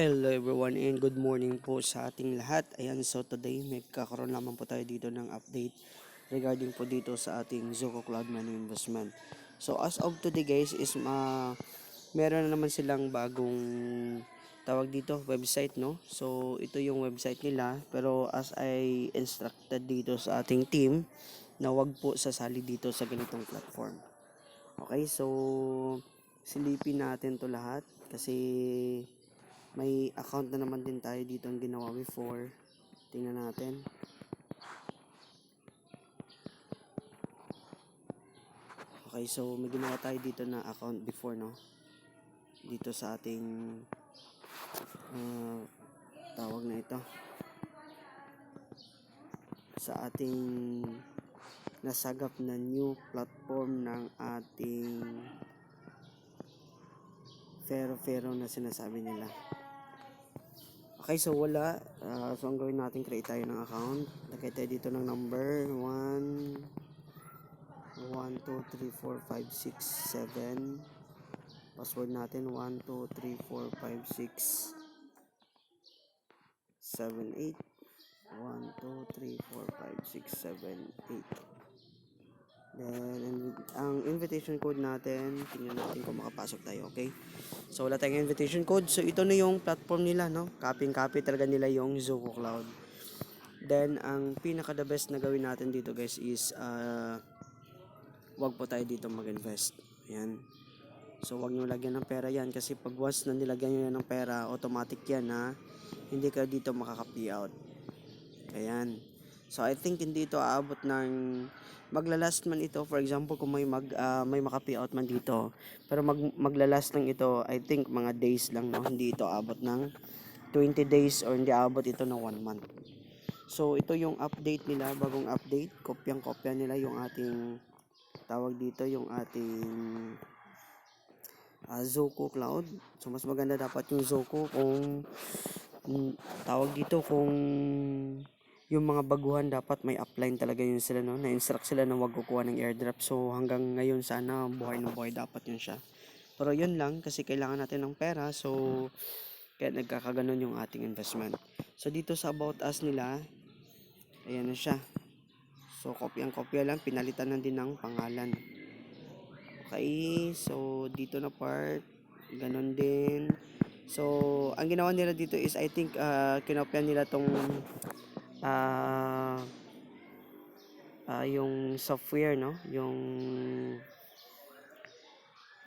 Hello everyone and good morning po sa ating lahat. Ayan, so today may kakaroon naman po tayo dito ng update regarding po dito sa ating Zoco Cloud Money Investment. So as of today guys is ma meron na naman silang bagong tawag dito website no. So ito yung website nila pero as I instructed dito sa ating team na wag po sasali dito sa ganitong platform. Okay, so silipin natin to lahat kasi may account na naman din tayo dito ang ginawa before. Tingnan natin. Okay, so may ginawa tayo dito na account before, no? Dito sa ating ah, tawag na ito. Sa ating nasagap na new platform ng ating Fero-Fero na sinasabi nila. Okay, so wala. Ah, so, ang gawin natin, create tayo ng account. Lagay tayo dito ng number. 1, 1, 2, 3, 4, 5, 6, 7. Password natin, 1, 2, 3, 4, 5, 6, 7, 8. 1, 2, 3, 4, 5, 6, 7, 8. Then, ang invitation code natin, tingnan natin kung makapasok tayo, okay? So, wala tayong invitation code. So, ito na yung platform nila, no? Copy-copy talaga nila yung Zoho Cloud. Then, ang pinaka the best na gawin natin dito, guys, is uh, wag po tayo dito mag-invest. Ayan. So, wag nyo lagyan ng pera yan kasi pag once na nilagyan nyo yan ng pera, automatic yan na hindi kayo dito makaka-payout. Ayan. So, I think hindi ito aabot ng maglalast man ito. For example kung may mag ah, may maka-payout man dito. Pero mag maglalast ng ito I think mga days lang no? Hindi ito abot ng 20 days or hindi abot ito ng 1 month. So ito yung update nila bagong update. Kopyang kopya nila yung ating tawag dito yung ating ah, Zoco Cloud. So mas maganda dapat yung Zoco kung mm, tawag dito kung yung mga baguhan dapat may upline talaga yun sila no? Na-instruct sila na wag kukuha ng airdrop. So hanggang ngayon sana buhay na buhay dapat yun siya. Pero yun lang kasi kailangan natin ng pera. So kaya nagkakaganon yung ating investment. So dito sa about us nila ayan na siya. So kopyang kopya lang. Pinalitan na din ng pangalan. Okay so dito na part. Ganon din. So ang ginawa nila dito is I think uh, kinopya nila tong ah ah, yung software no? Yung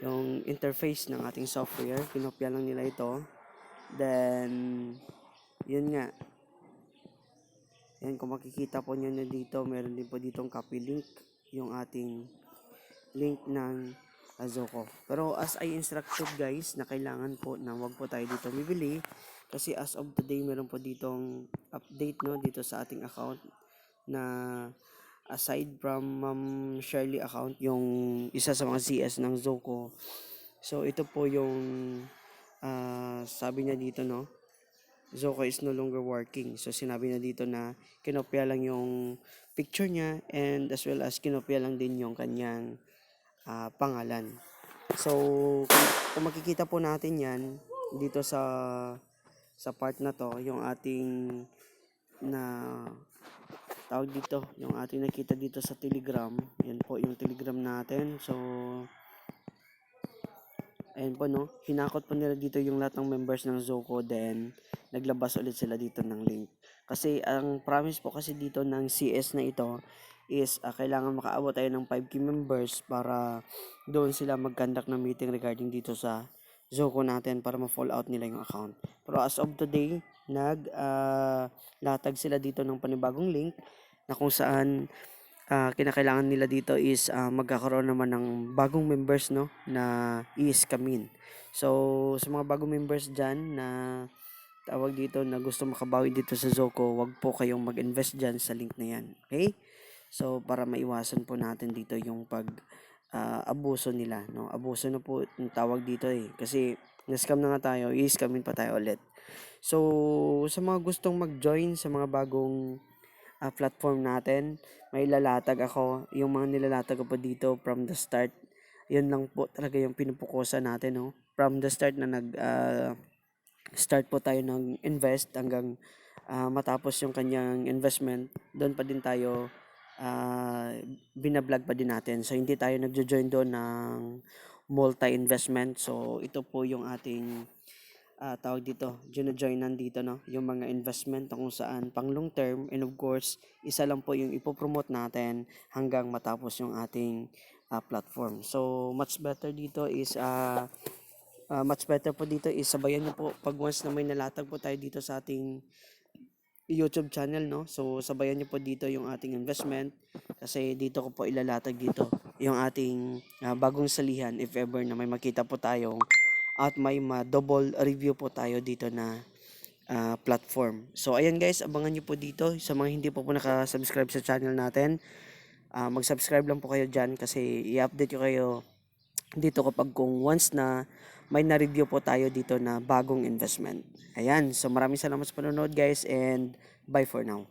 yung interface ng ating software. Kinopya lang nila ito. Then yun nga. Yan kung makikita po nyo na dito meron din po ditong copy link. Yung ating link ng Azoco pero as I instructed guys na kailangan po na wag po tayo dito bibili kasi as of today, meron po ditong update no dito sa ating account na aside from Ma'am Shirley account, yung isa sa mga CS ng Zoco. So ito po yung uh, sabi niya dito no. Zoco is no longer working. So sinabi niya dito na kinopya lang yung picture niya and as well as kinopya lang din yung kanyang uh, pangalan. So kung, makikita po natin yan dito sa sa part na to yung ating na tawag dito yung ating nakita dito sa telegram yan po yung telegram natin. So ayun po no? Hinakot po nila dito yung lahat ng members ng Zoco then naglabas ulit sila dito ng link. Kasi ang promise po kasi dito ng CS na ito is uh, kailangan makaabot tayo ng 5k members para doon sila mag-conduct ng meeting regarding dito sa Zoco natin para ma-fall out nila yung account. Pero as of today, nag uh, latag sila dito ng panibagong link na kung saan uh, kinakailangan nila dito is uh, magkakaroon naman ng bagong members no na i-scamin. So sa mga bagong members diyan na tawag dito na gusto makabawi dito sa Zoco, wag po kayong mag-invest diyan sa link na yan. Okay? So para maiwasan po natin dito yung pag uh, abuso nila, no? Abuso na po yung tawag dito eh. Kasi na-scam na nga tayo, i-scamin pa tayo ulit. So, sa mga gustong mag-join sa mga bagong uh, platform natin, may lalatag ako. Yung mga nilalatag ko po dito from the start, yun lang po talaga yung pinupukusan natin, no? From the start na nag, uh, start po tayo ng invest hanggang ah, matapos yung kanyang investment, doon pa din tayo ah, binablog pa din natin. So hindi tayo nagjo-join doon ng multi-investment. So ito po yung ating ah, tawag dito, joinan dito no, yung mga investment kung saan pang long term and of course, isa lang po yung ipopromote natin hanggang matapos yung ating ah, platform. So much better dito is ah ah, much better po dito is sabayan niyo po pag once na may nalatag po tayo dito sa ating YouTube channel no. So sabayan niyo po dito yung ating investment kasi dito ko po ilalatag dito yung ating ah, bagong salihan if ever na may makita po tayong at may ma-double review po tayo dito na ah, platform. So ayan guys, abangan niyo po dito sa mga hindi po po naka-subscribe sa channel natin. ah, mag-subscribe lang po kayo dyan kasi i-update ko kayo dito kapag kung once na may na-review po tayo dito na bagong investment. Ayan, so maraming salamat sa panonood guys and bye for now.